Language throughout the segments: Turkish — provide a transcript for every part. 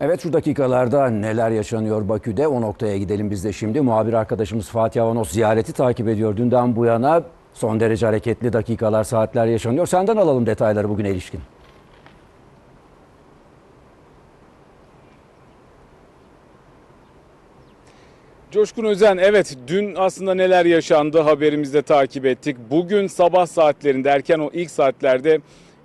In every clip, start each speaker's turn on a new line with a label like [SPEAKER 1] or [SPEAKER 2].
[SPEAKER 1] Evet şu dakikalarda neler yaşanıyor Bakü'de o noktaya gidelim biz de şimdi. Muhabir arkadaşımız Fatih Avanos ziyareti takip ediyor. Dünden bu yana son derece hareketli dakikalar, saatler yaşanıyor. Senden alalım detayları bugüne ilişkin.
[SPEAKER 2] Coşkun Özen evet dün aslında neler yaşandı haberimizde takip ettik. Bugün sabah saatlerinde erken o ilk saatlerde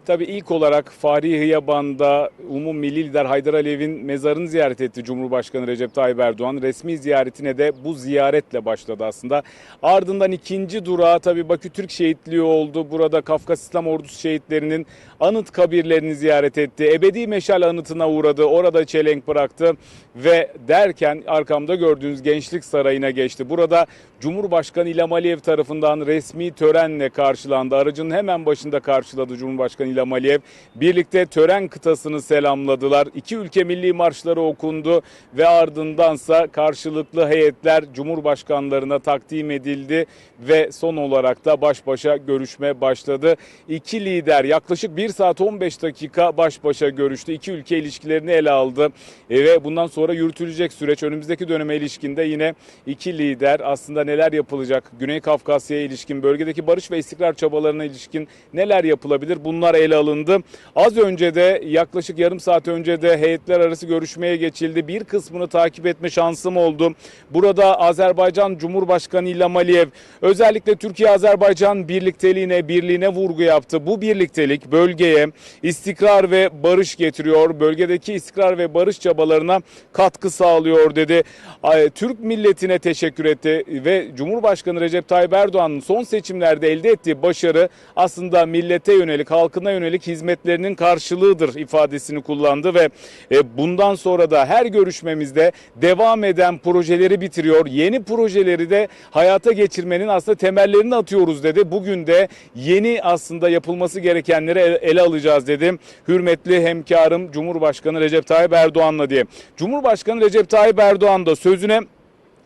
[SPEAKER 2] tabii ilk olarak Fahri Hıyaban'da Umum Milli Lider Haydar Aliyev'in mezarını ziyaret etti Cumhurbaşkanı Recep Tayyip Erdoğan. Resmi ziyaretine de bu ziyaretle başladı aslında. Ardından ikinci durağı tabii Bakü Türk şehitliği oldu. Burada Kafkas İslam Ordusu şehitlerinin anıt kabirlerini ziyaret etti. Ebedi Meşal anıtına uğradı. Orada çelenk bıraktı ve derken arkamda gördüğünüz Gençlik Sarayı'na geçti. Burada Cumhurbaşkanı İlham Aliyev tarafından resmi törenle karşılandı. Aracının hemen başında karşıladı Cumhurbaşkanı İlham Aliyev. Birlikte tören kıtasını selamladılar. İki ülke milli marşları okundu ve ardındansa karşılıklı heyetler Cumhurbaşkanlarına takdim edildi ve son olarak da baş başa görüşme başladı. İki lider yaklaşık 1 saat 15 dakika baş başa görüştü. İki ülke ilişkilerini ele aldı E, ve bundan sonra yürütülecek süreç önümüzdeki döneme ilişkinde yine iki lider aslında neler yapılacak? Güney Kafkasya'ya ilişkin, bölgedeki barış ve istikrar çabalarına ilişkin neler yapılabilir? Bunlar ele alındı. Az önce de yaklaşık yarım saat önce de heyetler arası görüşmeye geçildi. Bir kısmını takip etme şansım oldu. Burada Azerbaycan Cumhurbaşkanı İlham Aliyev özellikle Türkiye-Azerbaycan birlikteliğine, birliğine vurgu yaptı. Bu birliktelik bölgeye istikrar ve barış getiriyor. Bölgedeki istikrar ve barış çabalarına katkı sağlıyor dedi. Türk milletine teşekkür etti ve Cumhurbaşkanı Recep Tayyip Erdoğan'ın son seçimlerde elde ettiği başarı aslında millete yönelik, halkına yönelik hizmetlerinin karşılığıdır ifadesini kullandı ve e, bundan sonra da her görüşmemizde devam eden projeleri bitiriyor. Yeni projeleri de hayata geçirmenin aslında temellerini atıyoruz dedi. Bugün de yeni aslında yapılması gerekenleri ele- alacağız dedim. Hürmetli hemkarım Cumhurbaşkanı Recep Tayyip Erdoğan'la diye. Cumhurbaşkanı Recep Tayyip Erdoğan da sözüne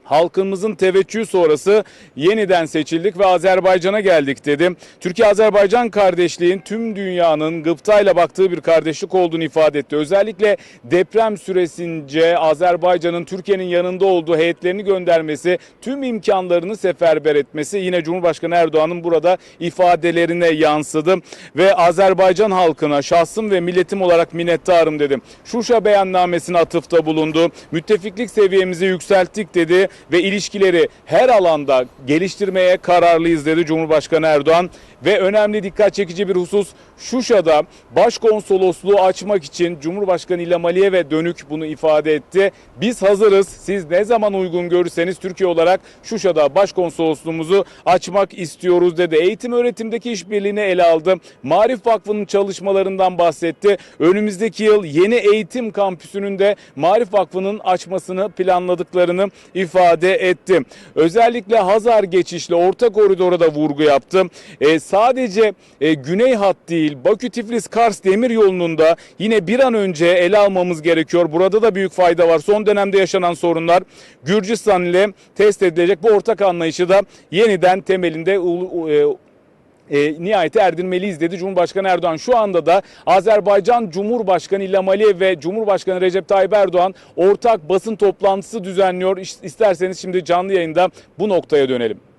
[SPEAKER 2] Halkımızın teveccühü sonrası yeniden seçildik ve Azerbaycan'a geldik dedim. Türkiye-Azerbaycan kardeşliğin tüm dünyanın gıptayla baktığı bir kardeşlik olduğunu ifade etti. Özellikle deprem süresince Azerbaycan'ın Türkiye'nin yanında olduğu heyetlerini göndermesi, tüm imkanlarını seferber etmesi yine Cumhurbaşkanı Erdoğan'ın burada ifadelerine yansıdı. Ve Azerbaycan halkına şahsım ve milletim olarak minnettarım dedim. Şuşa beyannamesine atıfta bulundu. Müttefiklik seviyemizi yükselttik dedi ve ilişkileri her alanda geliştirmeye kararlıyız dedi Cumhurbaşkanı Erdoğan. Ve önemli dikkat çekici bir husus Şuşa'da başkonsolosluğu açmak için Cumhurbaşkanı İlham Aliyev'e dönük bunu ifade etti. Biz hazırız. Siz ne zaman uygun görürseniz Türkiye olarak Şuşa'da başkonsolosluğumuzu açmak istiyoruz dedi. Eğitim öğretimdeki işbirliğini ele aldı. Marif Vakfı'nın çalışmalarından bahsetti. Önümüzdeki yıl yeni eğitim kampüsünün de Marif Vakfı'nın açmasını planladıklarını ifade etti. Özellikle Hazar geçişli orta koridora da vurgu yaptı. E, sadece e, güney hat değil Bakü Tiflis Kars demir yolunun da yine bir an önce ele almamız gerekiyor. Burada da büyük fayda var. Son dönemde yaşanan sorunlar Gürcistan ile test edilecek bu ortak anlayışı da yeniden temelinde e, e, nihayete erdirmeliyiz dedi Cumhurbaşkanı Erdoğan. Şu anda da Azerbaycan Cumhurbaşkanı İlham Aliyev ve Cumhurbaşkanı Recep Tayyip Erdoğan ortak basın toplantısı düzenliyor. İsterseniz şimdi canlı yayında bu noktaya dönelim.